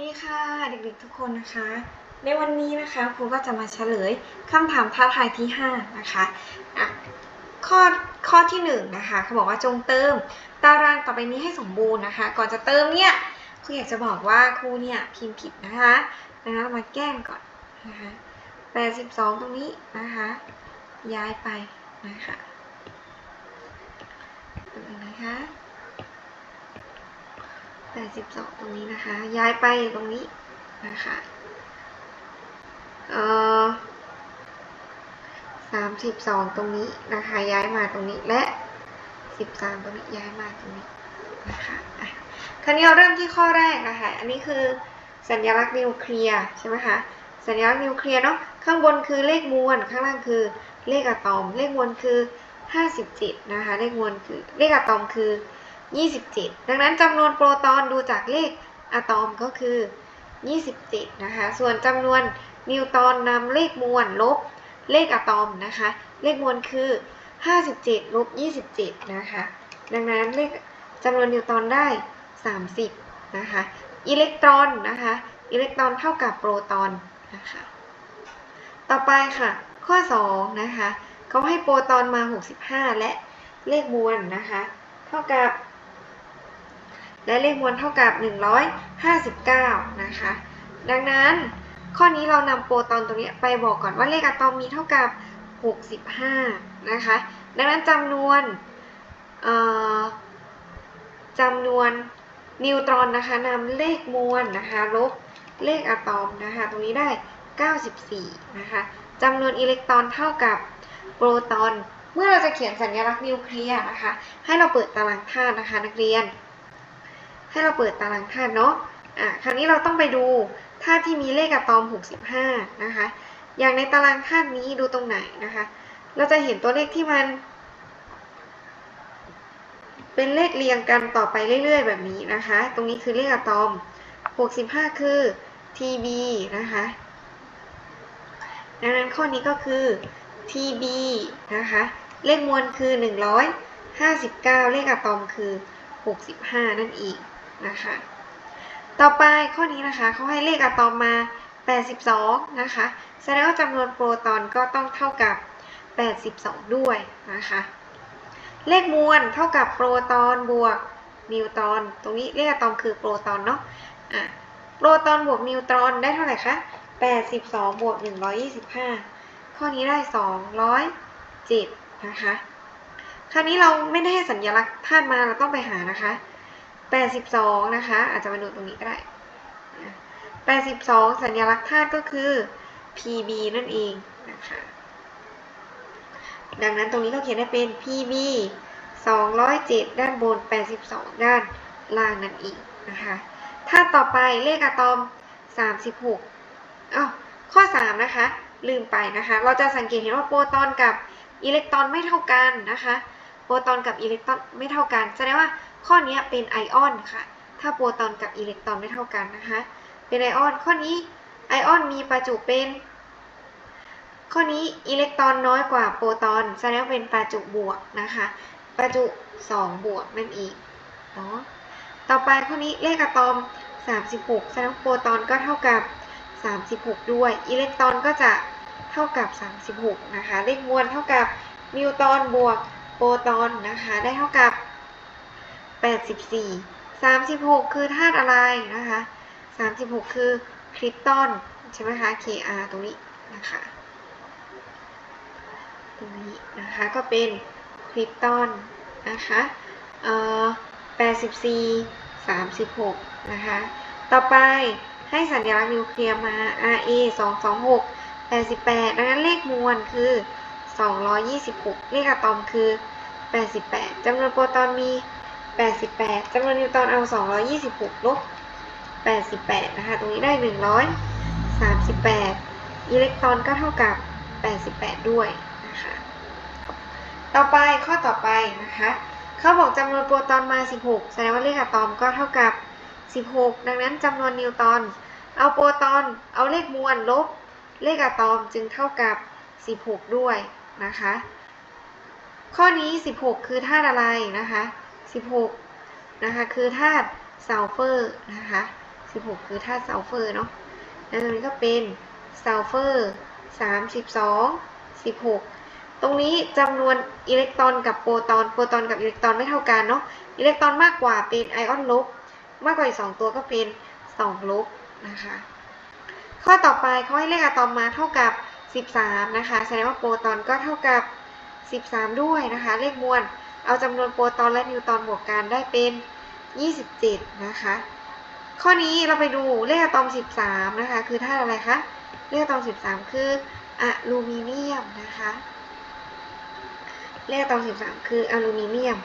ดีค่ะเด็กๆทุกคนนะคะ ในวันนี้นะคะครูก็จะมาเฉลยคำถามท้าทายที่ 5 นะคะอะข้อข้อที่1นงนะคะเขาบอกว่าจงเติมตารางต่อไปนี้ให้สมบูรณ์นะคะ ก่อนจะเติมเนี่ยครูอยากจะบอกว่าครูเนี่ยพิมพ์ผิดนะคะดังนั้นมาแก้มก่อนนะคะ82ตรงนี้นะคะ ย้ายไปนะคะนะคะ 82 ตรงนี้นะคะ ย้ายไปตรงนี้นะคะเอ่อ32 ตรงนี้นะคะ ย้ายมาตรงนี้และ 13 ตรงนี้ย้ายมาตรงนี้นะคะอะคราวนี้เราเริ่มที่ข้อแรกนะคะ อันนี้คือสัญลักษณ์นิวเคลียร์ใช่ไหมคะ สัญลักษณ์นิวเคลียร์เนาะ ข้างบนคือเลขมวล ข้างล่างคือเลขอะตอม เลขมวลคือ 57 นะคะ เลขมวลคือเลขอะตอมคือ 27 ดังนั้นจำนวนโปรตอนดูจากเลขอะตอมก็คือ 27 นะคะ ส่วนจำนวนนิวตอนนำเลขมวลลบเลขอะตอมนะคะ เลขมวลคือ 57ลบ27 นะคะ ดังนั้นเลขจำนวนนิวตอนได้ 30 นะคะ อิเล็กตรอนนะคะ อิเล็กตรอนเท่ากับโปรตอนนะคะ ต่อไปค่ะ ข้อ 2 นะคะเขาให้โปรตอนมา 65 และเลขมวลนะคะ เท่ากับ และเลขมวลเท่ากับ 159 นะคะ ดังนั้นข้อนี้เรานำโปรตอนตรงนี้ไปบอกก่อนว่าเลขอะตอมมีเท่ากับ 65 นะคะ ดังนั้นจำนวนเอ่อจำนวนนิวตรอนนะคะนำเลขมวลนะคะลบเลขอะตอมนะคะตรงนี้ได้ 94 นะคะจำนวนอิเล็กตรอนเท่ากับโปรตอน เมื่อเราจะเขียนสัญลักษณ์นิวเคลียร์นะคะ ให้เราเปิดตารางธาตุนะคะนักเรียน ให้เราเปิดตารางธาตุเนาะอะคราวนี้เราต้องไปดูธาตุที่มีเลขอะตอม 65 นะคะ อย่างในตารางธาตุนี้ดูตรงไหนนะคะ เราจะเห็นตัวเลขที่มัน เป็นเลขเรียงกันต่อไปเรื่อย ๆ แบบนี้นะคะ ตรงนี้คือเลขอะตอม 65 คือ TB นะคะ ดังนั้นข้อนี้ก็คือ TB นะคะ เลขมวลคือ 159 เลขอะตอมคือ 65 นั่นเอง นะคะ ต่อไปข้อนี้นะคะเขาให้เลขอะตอมมา 82 นะคะ แสดงว่าจำนวนโปรตอนก็ต้องเท่ากับ 82 ด้วยนะคะ เลขมวลเท่ากับโปรตอนบวกนิวตรอน ตรงนี้เลขอะตอมคือโปรตอนเนาะอะโปรตอนบวกนิวตรอนได้เท่าไหร่คะ82 บวก 125 ข้อนี้ได้ 207 นะคะ คราวนี้เราไม่ได้ให้สัญลักษณ์ธาตุมาเราต้องไปหานะคะ 82 นะคะ อาจจะมาดูตรงนี้ก็ได้ 82 สัญลักษณ์ธาตุก็คือ PB นั่นเองนะคะ ดังนั้นตรงนี้เราเขียนได้เป็น PB 207 ด้านบน 82 ด้านล่างนั่นเองนะคะธาตุต่อไปเลขอะตอม 36อ้าวข้อ 3 นะคะ ลืมไปนะคะ เราจะสังเกตเห็นว่าโปรตอนกับอิเล็กตรอนไม่เท่ากันนะคะ โปรตอนกับอิเล็กตรอนไม่เท่ากัน แสดงว่า ข้อนี้เป็นไอออนค่ะ ถ้าโปรตอนกับอิเล็กตรอนไม่เท่ากันนะคะ เป็นไอออน ข้อนี้ไอออนมีประจุเป็น ข้อนี้อิเล็กตรอนน้อยกว่าโปรตอนแสดงว่าเป็นประจุบวกนะคะ ประจุ 2 บวกนั่นเองเนาะ ต่อไปข้อนี้เลขอะตอม 36แสดงว่าโปรตอนก็เท่ากับ 36 ด้วย อิเล็กตรอนก็จะเท่ากับ 36 นะคะ เลขมวลเท่ากับนิวตรอนบวกโปรตอนนะคะ ได้เท่ากับ 84 36 คือธาตุอะไรนะคะ 36 คือคริปตอนใช่ไหมคะ Kr ตรงนี้นะคะ ตรงนี้นะคะก็เป็นคริปตอนนะคะเอ่อ84 36 นะคะ ต่อไปให้สัญลักษณ์นิวเคลียร์มา Ra 226 88 ดังนั้นเลขมวลคือ 226 เลขอะตอมคือ 88จำนวนโปรตอนมี 88จำนวนนิวตอนเอา 226 ลบ 88 นะคะ ตรงนี้ได้ 138 อิเล็กตรอนก็เท่ากับ 88 ด้วยนะคะ ต่อไปข้อต่อไปนะคะ เขาบอกจำนวนโปรตอนมา 16 แสดงว่าเลขอะตอมก็เท่ากับ 16 ดังนั้นจำนวนนิวตอน เอาโปรตอน เอาเลขมวลลบ เลขอะตอมจึงเท่ากับ 16 ด้วยนะคะ ข้อนี้ 16 คือธาตุอะไรนะคะ 16 นะคะ คือธาตุซัลเฟอร์นะคะ 16 คือธาตุซัลเฟอร์เนาะแล้วตรงนี้ก็เป็นซัลเฟอร์32 16 ตรงนี้จำนวนอิเล็กตรอนกับโปรตอนโปรตอนกับอิเล็กตรอนไม่เท่ากันเนาะอิเล็กตรอนมากกว่าเป็นไอออนลบมากกว่าอีก 2 ตัวก็เป็น 2 ลบนะคะ ข้อต่อไปเขาให้เลขอะตอมมาเท่ากับ 13 นะคะ แสดงว่าโปรตอนก็เท่ากับ 13 ด้วยนะคะ เลขมวล เอาจำนวนโปรตอนและนิวตอนบวกกันได้เป็น 27 นะคะ ข้อนี้เราไปดูเลขอะตอม 13 นะคะ คือธาตุอะไรคะ เลขอะตอม 13 คืออะลูมิเนียมนะคะ เลขอะตอม 13 คืออลูมิเนียม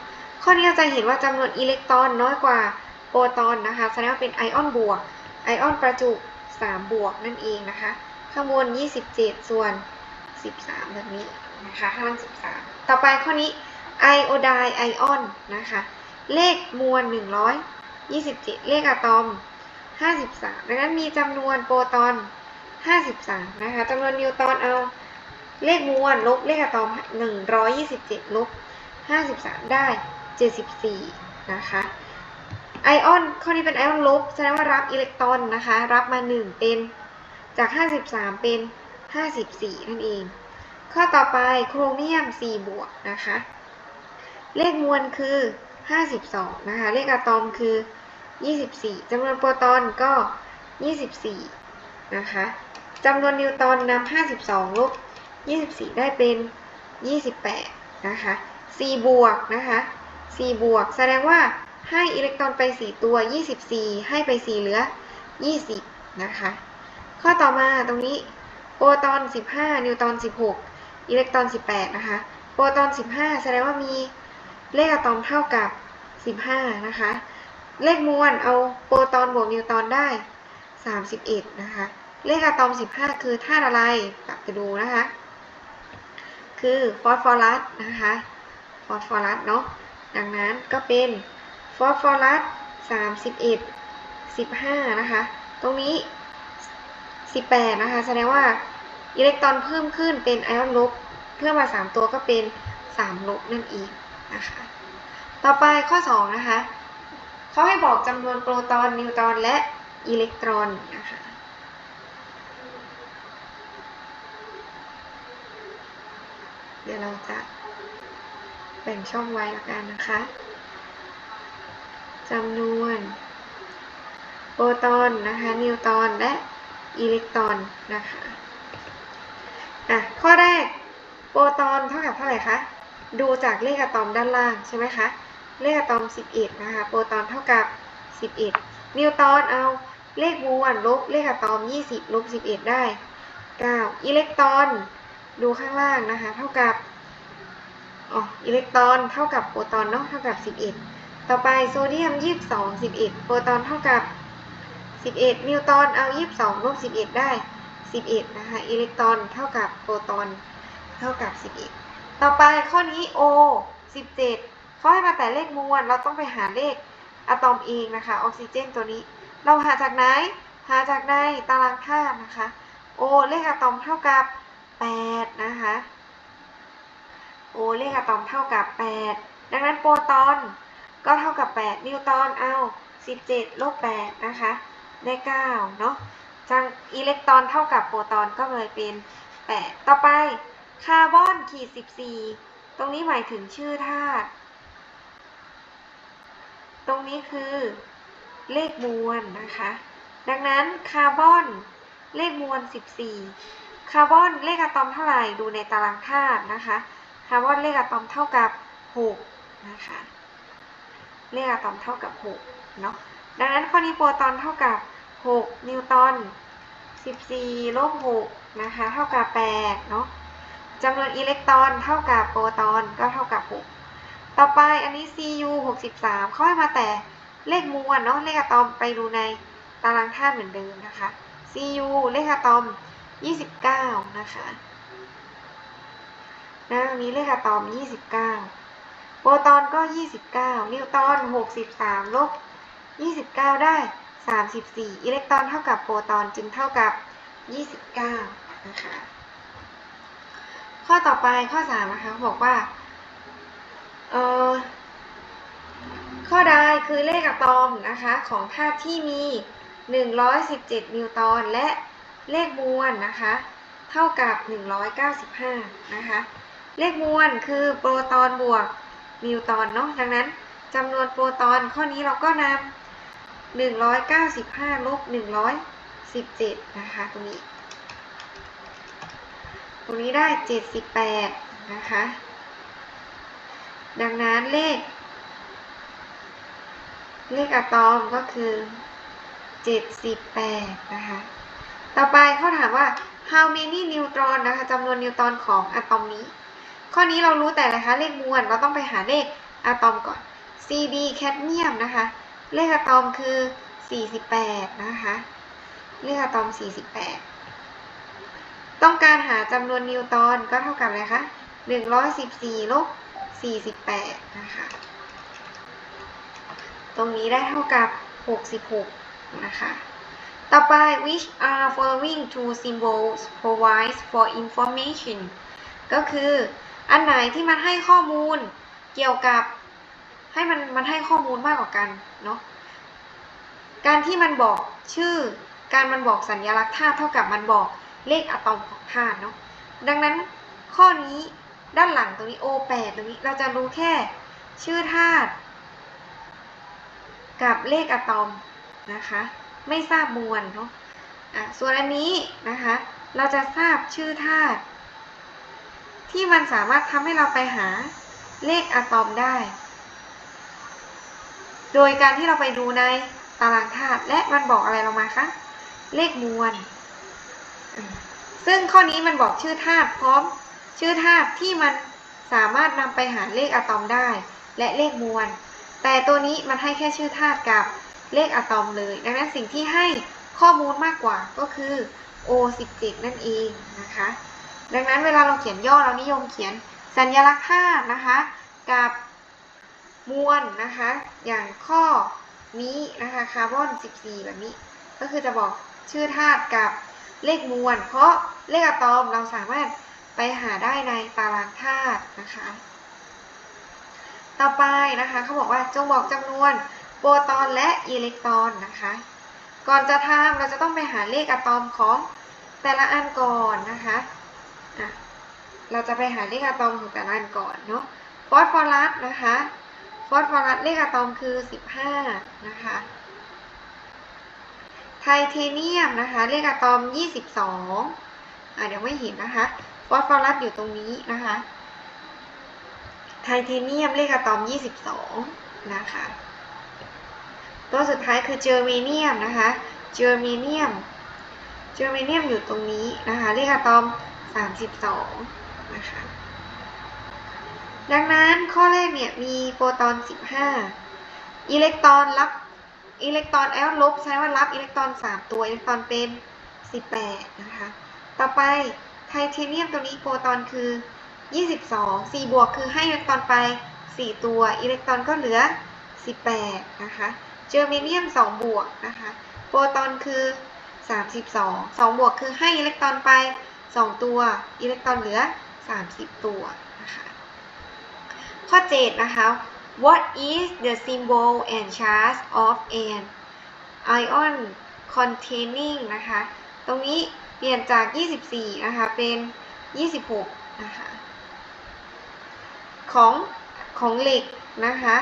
ข้อนี้เราจะเห็นว่าจำนวนอิเล็กตรอนน้อยกว่าโปรตอนนะคะ แสดงว่าเป็นไอออนบวก ไอออนประจุ3บวกนั่นเองนะคะ ข้างบน 27 ส่วน 13 แบบนี้นะคะข้างล่าง13 ต่อไปข้อนี้ ไอโอไดไอออนนะคะ เลขมวล 127 เลขอะตอม 53 ดังนั้นมีจำนวนโปรตอน 53 นะคะจำนวนนิวตรอนเอา เลขมวลลบเลขอะตอม 127 ลบ 53 ได้ 74 นะคะไอออนข้อนี้เป็นไอออนลบแสดงว่ารับอิเล็กตรอนนะคะ รับมา 1 เป็นจาก 53 เป็น 54 นั่นเอง ข้อต่อไปโครเมียม 4 บวกนะคะ เลขมวลคือ 52 นะคะ เลขอะตอมคือ 24จำนวนโปรตอนก็ 24 นะคะจำนวนนิวตอนนำ52 ลบ 24 ได้เป็น 28 นะคะ4บวกนะคะ4บวก แสดงว่าให้อิเล็กตรอนไป 4 ตัว 24 ให้ไป 4 เหลือ 20 นะคะ ข้อต่อมาตรงนี้โปรตอน 15 นิวตอน 16 อิเล็กตรอน 18 นะคะ โปรตอน 15 แสดงว่ามี เลขอะตอมเท่ากับ 15 นะคะ เลขมวลเอาโปรตอนบวกนิวตรอนได้ 31 นะคะ เลขอะตอม 15 คือธาตุอะไรกลับไปดูนะคะ คือฟอสฟอรัสนะคะ ฟอสฟอรัสเนาะ ดังนั้นก็เป็นฟอสฟอรัส 31 15 นะคะ ตรงนี้ 18 นะคะ แสดงว่าอิเล็กตรอนเพิ่มขึ้นเป็นไอออนลบ เพิ่มมา 3 ตัวก็เป็น 3 ลบนั่นเอง นะคะต่อไปข้อ 2 นะคะเขาให้บอกจำนวนโปรตอนนิวตอนและอิเล็กตรอนนะคะเดี๋ยวเราจะแบ่งช่องไว้ละกันนะคะจำนวนโปรตอนนะคะนิวตอนและอิเล็กตรอนนะคะอะข้อแรกโปรตอนเท่ากับเท่าไหร่คะ ดูจากเลขอะตอมด้านล่างใช่ไหมคะ เลขอะตอม 11 นะคะ โปรตอนเท่ากับ 11 นิวตอนเอาเลขมวลลบเลขอะตอม 20 ลบ 11 ได้ 9 อิเล็กตรอนดูข้างล่างนะคะ เท่ากับอ๋ออิเล็กตรอนเท่ากับโปรตอนเนาะเท่ากับ 11 ต่อไปโซเดียม 22 11 โปรตอนเท่ากับ 11 นิวตอนเอา 22 ลบ 11 ได้ 11 นะคะ อิเล็กตรอนเท่ากับโปรตอนเท่ากับ 11 ต่อไปข้อนี้ O 17เขาให้มาแต่เลขมวล เราต้องไปหาเลขอะตอมเองนะคะ ออกซิเจนตัวนี้ เราหาจากไหน หาจากในตารางธาตุนะคะ O เลขอะตอมเท่ากับ 8 นะคะ O เลขอะตอมเท่ากับ 8 ดังนั้นโปรตอนก็เท่ากับ 8 นิวตอนเอา 17 ลบ 8 นะคะ ได้ 9 เนาะจังอิเล็กตรอนเท่ากับโปรตอนก็เลยเป็น 8 ต่อไป คาร์บอนขีด14 ตรงนี้หมายถึงชื่อธาตุ ตรงนี้คือเลขมวลนะคะ ดังนั้นคาร์บอนเลขมวล 14 คาร์บอนเลขอะตอมเท่าไหร่ดูในตารางธาตุนะคะ คาร์บอนเลขอะตอมเท่ากับ 6 นะคะ เลขอะตอมเท่ากับ 6 เนาะ ดังนั้นข้อนี้โปรตอนเท่ากับ 6 นิวตรอน14 ลบ 6 นะคะ เท่ากับ 8 เนาะ จำนวนอิเล็กตรอนเท่ากับโปรตอนก็เท่ากับ 6 ต่อไปอันนี้ Cu 63เขาให้มาแต่เลขมวลเนาะเลขอะตอมไปดูในตารางธาตุเหมือนเดิมนะคะ Cu เลขอะตอม 29 นะคะนะมีเลขอะตอม 29 โปรตอนก็ 29 นิวตรอน 63 ลบ 29 ได้ 34 อิเล็กตรอนเท่ากับโปรตอนจึงเท่ากับ 29 นะคะ ข้อต่อไปข้อ3นะคะบอกว่าเออข้อใดคือเลขอะตอมนะคะของธาตุที่มี 117 นิวตอนและเลขมวลนะคะเท่ากับ 195 นะคะ เลขมวลคือโปรตอนบวกนิวตอนเนาะดังนั้นจำนวนโปรตอนข้อนี้เราก็นำ195 ลบ 117 นะคะตรงนี้ ตรงนี้ได้ 78 นะคะ ดังนั้นเลข เลขอะตอมก็คือ 78 นะคะ ต่อไปเขาถามว่า how many neutron นะคะจำนวนนิวตรอนของอะตอมนี้ ข้อนี้เรารู้แต่อะไรคะ เลขมวล เราต้องไปหาเลขอะตอมก่อน Cd แคดเมียมนะคะ เลขอะตอมคือ 48 นะคะ เลขอะตอม 48 ต้องการหาจำนวนนิวตรอนก็เท่ากับอะไรคะ 114 ลบ 48 นะคะ ตรงนี้ได้เท่ากับ 66 นะคะ ต่อไป which are following two symbols provides for information ก็คืออันไหนที่มันให้ข้อมูลเกี่ยวกับให้มันมันให้ข้อมูลมากกว่ากันเนาะ การที่มันบอกชื่อ การมันบอกสัญลักษณ์ธาตุเท่ากับมันบอก เลขอะตอมของธาตุเนาะดังนั้นข้อนี้ด้านหลังตรงนี้ O8 ตรงนี้เราจะรู้แค่ชื่อธาตุกับเลขอะตอมนะคะ ไม่ทราบมวลเนาะอะส่วนอันนี้นะคะ เราจะทราบชื่อธาตุที่มันสามารถทำให้เราไปหาเลขอะตอมได้ โดยการที่เราไปดูในตารางธาตุและมันบอกอะไรเรามาคะเลขมวล ซึ่งข้อนี้มันบอกชื่อธาตุพร้อมชื่อธาตุที่มันสามารถนำไปหาเลขอะตอมได้ และเลขมวล แต่ตัวนี้มันให้แค่ชื่อธาตุกับเลขอะตอมเลย ดังนั้นสิ่งที่ให้ข้อมูลมากกว่าก็คือ O17 นั่นเองนะคะ ดังนั้นเวลาเราเขียนย่อเรานิยมเขียนสัญลักษณ์ธาตุนะคะกับมวลนะคะ อย่างข้อนี้นะคะคาร์บอน 14 แบบนี้ ก็คือจะบอกชื่อธาตุกับ เลขมวล เพราะเลขอะตอมเราสามารถไปหาได้ในตารางธาตุนะคะ ต่อไปนะคะเขาบอกว่าจงบอกจำนวนโปรตอนและอิเล็กตรอนนะคะ ก่อนจะทำเราจะต้องไปหาเลขอะตอมของแต่ละอันก่อนนะคะะเราจะไปหาเลขอะตอมของแต่ละอันก่อนเนาะฟอสฟอรัสนะคะฟอสฟอรัสเลขอะตอมคือ 15 นะคะ ไทเทเนียมนะคะเลขอะตอม 22อะเดี๋ยวไม่เห็นนะคะฟอสฟอรัสอยู่ตรงนี้นะคะ ไทเทเนียมเลขอะตอม 22 นะคะ ตัวสุดท้ายคือเจอร์เมเนียมนะคะ เจอร์เมเนียม เจอร์เมเนียมอยู่ตรงนี้นะคะ เลขอะตอม 32 นะคะ ดังนั้นข้อแรกเนี่ยมีโฟตอน 15 อิเล็กตรอนรับ อิเล็กตรอนแอลลบใช้ว่ารับอิเล็กตรอน 3 ตัวอิเล็กตรอนเป็น 18 นะคะ ต่อไปไทเทเนียมตัวนี้โปรตอนคือ 22 4 บวกคือให้อิเล็กตรอนไป 4 ตัวอิเล็กตรอนก็เหลือ 18 นะคะเจอร์เมเนียม 2 บวกนะคะ โปรตอนคือ 32 2 บวกคือให้อิเล็กตรอนไป 2 ตัวอิเล็กตรอนเหลือ 30 ตัวนะคะข้อ 7 นะคะ What is the symbol and charge of an ion containing นะคะ ตรงนี้เปลี่ยนจาก 24 นะคะ เป็น 26 นะคะ ของของเหล็กนะคะ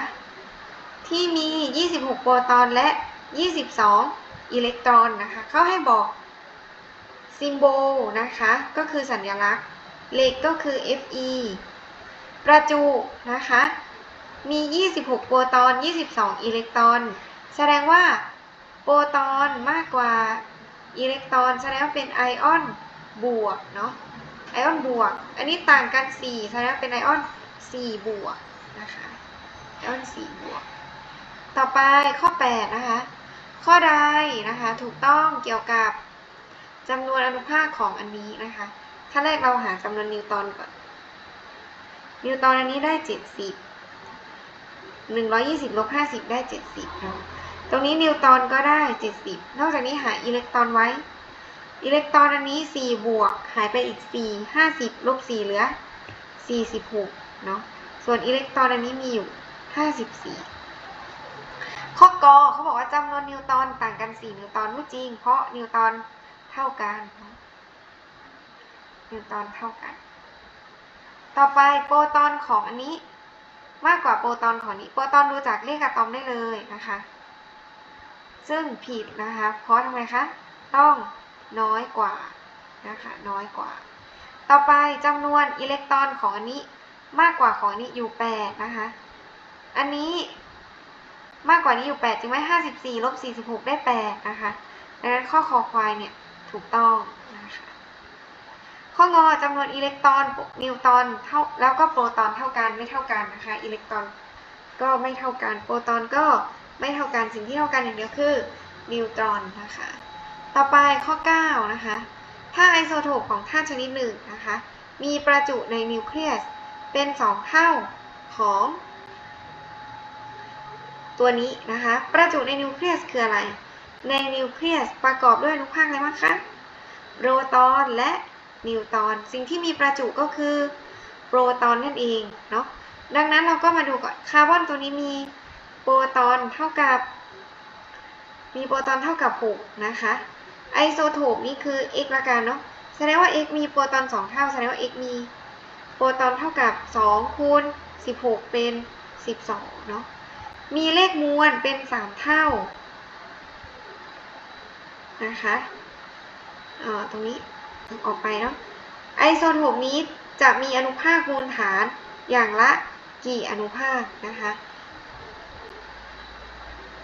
ที่มี 26 โปรตอนและ 22 อิเล็กตรอนนะคะ เขาให้บอกซิมโบลนะคะ ก็คือสัญลักษณ์ เหล็กก็คือ Fe ประจุนะคะ มี 26 โปรตอน 22 อิเล็กตรอน แสดงว่า โปรตอนมากกว่าอิเล็กตรอน แสดงว่าเป็นไอออนบวกเนาะ ไอออนบวก อันนี้ต่างกัน 4 แสดงว่าเป็นไอออน 4 บวกนะคะ ไอออน 4 บวก ต่อไปข้อ 8 นะคะ ข้อใดนะคะถูกต้องเกี่ยวกับจำนวนอนุภาคของอันนี้นะคะ ขั้นแรกเราหาจำนวนนิวตันก่อน นิวตันอันนี้ได้ 70 120ลบ50 ได้ 70เนาะตรงนี้นิวตันก็ได้ 70 นอกจากนี้หาอิเล็กตรอนไว้ อิเล็กตรอนอันนี้ 4 บวก หายไปอีก 4 50 ลบ 4 เหลือ 46 เนาะ ส่วนอิเล็กตรอนอันนี้มีอยู่ 54 ข้อกอเขาบอกว่าจำนวนนิวตันต่างกัน 4 นิวตันไม่จริง เพราะนิวตันเท่ากัน นิวตันเท่ากัน ต่อไปโปรตอนของอันนี้ มากกว่าโปรตอนของนี้โปรตอนดูจากเลขอะตอมได้เลยนะคะ ซึ่งผิดนะคะเพราะทำไมคะต้องน้อยกว่านะคะน้อยกว่า ต่อไปจำนวนอิเล็กตรอนของอันนี้มากกว่าของอันนี้อยู่8นะคะอันนี้มากกว่านี้อยู่8จึงไหม54ลบ46ได้8นะคะดังนั้นข้อคอควายเนี่ยถูกต้อง ข้องอจำนวนอิเล็กตรอนนิวตรอนเท่าแล้วก็โปรตอนเท่ากันไม่เท่ากันนะคะ อิเล็กตรอนก็ไม่เท่ากัน โปรตอนก็ไม่เท่ากัน สิ่งที่เท่ากันอย่างเดียวคือนิวตรอนนะคะ ต่อไปข้อ 9 นะคะ ถ้าไอโซโทปของธาตุชนิดหนึ่งนะคะ มีประจุในนิวเคลียสเป็น 2 เท่าของ ตัวนี้นะคะ ประจุในนิวเคลียสคืออะไร ในนิวเคลียสประกอบด้วยอนุภาคอะไรบ้างคะ โปรตอนและ นิวตอน สิ่งที่มีประจุก็คือโปรตอนนั่นเองเนาะดังนั้นเราก็มาดูก่อนคาร์บอนตัวนี้มีโปรตอนเท่ากับ มีโปรตอนเท่ากับ 6 นะคะ ไอโซโทปนี่คือ x ละกันเนาะแสดงว่า x มีโปรตอน 2 เท่า แสดงว่า x มีโปรตอนเท่ากับ 2 คูณ 16 เป็น 12 เนาะมีเลขมวลเป็น 3 เท่า นะคะ เอ่อ ตรงนี้ ออกไปเนาะไอโซโทปนี้จะมีอนุภาคมูลฐานอย่างละกี่อนุภาคนะคะ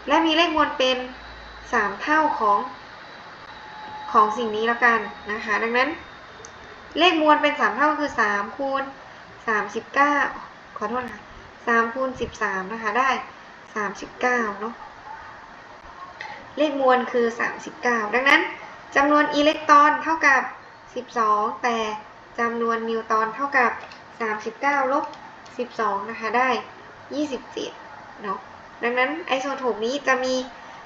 และมีเลขมวลเป็น 3 เท่าของของสิ่งนี้แล้วกันนะคะ ดังนั้นเลขมวลเป็น 3 เท่าคือ 3 คูณ 39 ขอโทษค่ะ3คูณ 13 นะคะ ได้ 39 เนาะเลขมวลคือ 39 ดังนั้นจำนวนอิเล็กตรอนเท่ากับ 12 แต่จำนวนนิวตอนเท่ากับ 39ลบ12 นะคะ ได้ 27 เนาะ ดังนั้นไอโซโทปนี้จะมี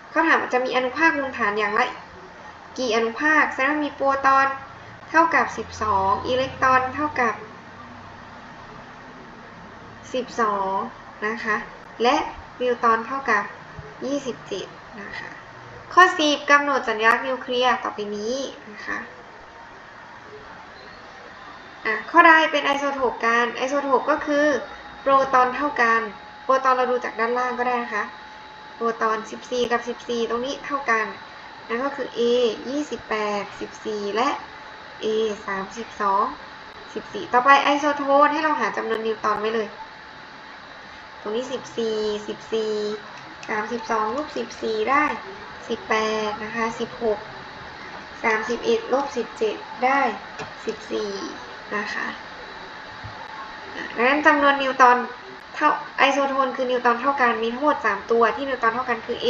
เขาถามจะมีอนุภาคมูลฐานอย่างไรกี่อนุภาคแสดงว่ามีโปรตอนเท่ากับ 12 อิเล็กตรอนเท่ากับ 12 นะคะ และนิวตอนเท่ากับ 27 นะคะ ข้อ 10กำหนดสัญลักษณ์นิวเคลียร์ต่อไปนี้นะคะ อะข้อใดเป็นไอโซโทปกันไอโซโทปก็คือโปรตอนเท่ากัน โปรตอนเราดูจากด้านล่างก็ได้นะคะ โปรตอน 14 กับ 14 ตรงนี้เท่ากัน นั่นก็คือ A 28 14 และ A 32 14 ต่อไปไอโซโทนให้เราหาจำนวนนิวตรอนไว้เลย ตรงนี้ 14 14 32ลบ14 ได้ 18 นะคะ 16 31ลบ17 ได้ 14 นะคะดังนั้นจำนวนนิวตรอนเท่าไอโซโทนคือนิวตรอนเท่ากันมีทั้งหมด 3 ตัวที่นิวตรอนเท่ากันคือ A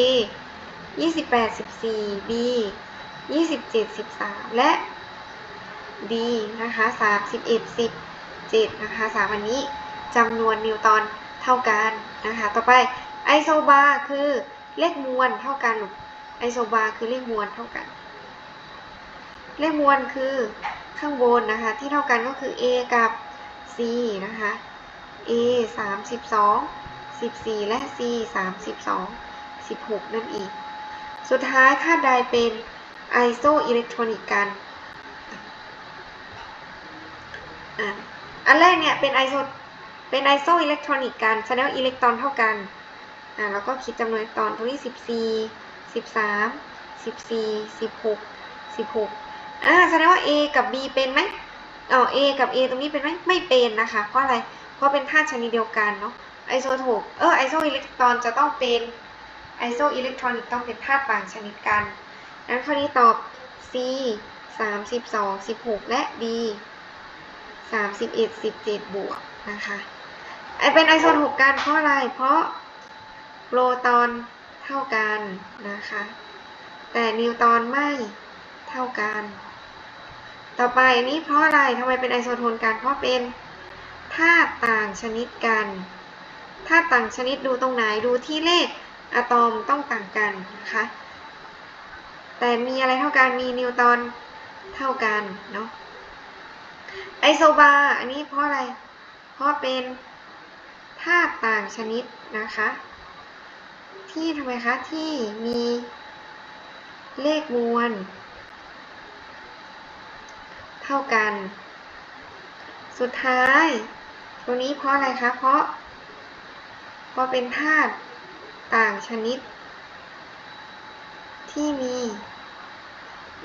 28 14 B 27 13 และ D นะคะ31 17นะคะ3อันนี้จำนวนนิวตรอนเท่ากันนะคะต่อไปไอโซบาร์คือเลขมวลเท่ากันไอโซบาร์คือเลขมวลเท่ากัน เลขมวลคือ ข้างบนนะคะ ที่เท่ากันก็คือ A กับ C นะคะ A 32 14 และ C 32 16 นั่นเอง สุดท้ายถ้าใดเป็นไอโซอิเล็กทรอนิกกันอันแรกเนี่ยเป็นไอโซเป็นไอโซอิเล็กทรอนิกกันแสดงว่าอิเล็กตรอนเท่ากันอะแล้วก็คิดจำนวนอิเล็กตรอนตรงนี้ 14 13 14 16 16 อ่าแสดงว่า A กับ B เป็นไหมอ๋อ A กับ A ตรงนี้เป็นไหมไม่เป็นนะคะ เพราะอะไร เพราะเป็นธาตุชนิดเดียวกันเนาะ ไอโซโทป เออ ไอโซอิเล็กตรอนจะต้องเป็น ไอโซอิเล็กทรอนิกต้องเป็นธาตุต่างชนิดกันนั้นข้อนี้ตอบ C 32 16 และ D 31 17 บวกนะคะไอเป็นไอโซโทปกันเพราะอะไร เพราะโปรตอนเท่ากันนะคะ แต่นิวตรอนไม่ เท่ากัน ต่อไปนี้เพราะอะไรทำไมเป็นไอโซโทนกัน เพราะเป็นธาตุต่างชนิดกันธาตุต่างชนิดดูตรงไหนดูที่เลขอะตอมต้องต่างกันนะคะ แต่มีอะไรเท่ากันมีนิวตอนเท่ากันเนาะไอโซบาร์อันนี้เพราะอะไร เพราะเป็นธาตุต่างชนิดนะคะ ที่ทำไมคะที่มีเลขมวล ท่ากัน สุดท้าย ตัวนี้เพราะอะไรคะ เพราะ เพราะเป็นธาตุต่างชนิด ที่มี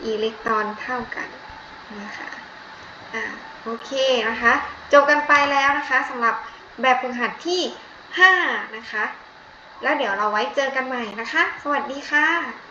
อิเล็กตรอนเท่ากันนะคะอ่าโอเคนะคะ จบกันไปแล้วนะคะสำหรับแบบฝึกหัดที่ 5 นะคะ แล้วเดี๋ยวเราไว้เจอกันใหม่นะคะ สวัสดีค่ะ